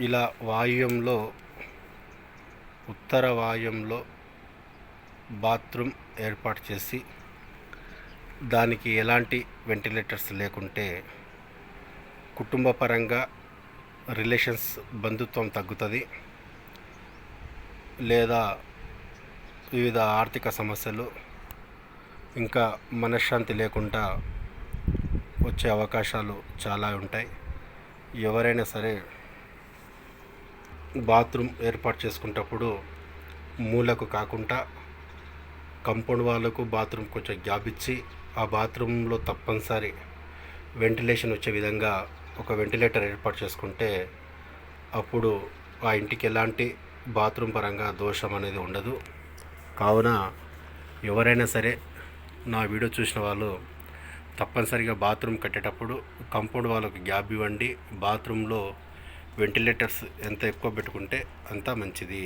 ఇలా వాయువ్యంలో ఉత్తర వాయువ్యంలో బాత్రూమ్ ఏర్పాటు చేసి దానికి ఎలాంటి వెంటిలేటర్స్ లేకుంటే కుటుంబ పరంగా రిలేషన్స్ బంధుత్వం తగ్గుతుంది లేదా వివిధ ఆర్థిక సమస్యలు ఇంకా మనశ్శాంతి లేకుండా వచ్చే అవకాశాలు చాలా ఉంటాయి. ఎవరైనా సరే బాత్రూమ్ ఏర్పాటు చేసుకునేటప్పుడు మూలకు కాకుండా కంపౌండ్ వాళ్ళకు బాత్రూమ్ కొంచెం గ్యాప్ ఇచ్చి ఆ బాత్రూంలో తప్పనిసరి వెంటిలేషన్ వచ్చే విధంగా ఒక వెంటిలేటర్ ఏర్పాటు చేసుకుంటే అప్పుడు ఆ ఇంటికి ఎలాంటి బాత్రూమ్ పరంగా దోషం అనేది ఉండదు. కావున ఎవరైనా సరే నా వీడియో చూసిన వాళ్ళు తప్పనిసరిగా బాత్రూమ్ కట్టేటప్పుడు కంపౌండ్ వాళ్ళకు గ్యాప్ ఇవ్వండి. బాత్రూంలో వెంటిలేటర్స్ ఎంత ఎక్కువ పెట్టుకుంటే అంత మంచిది.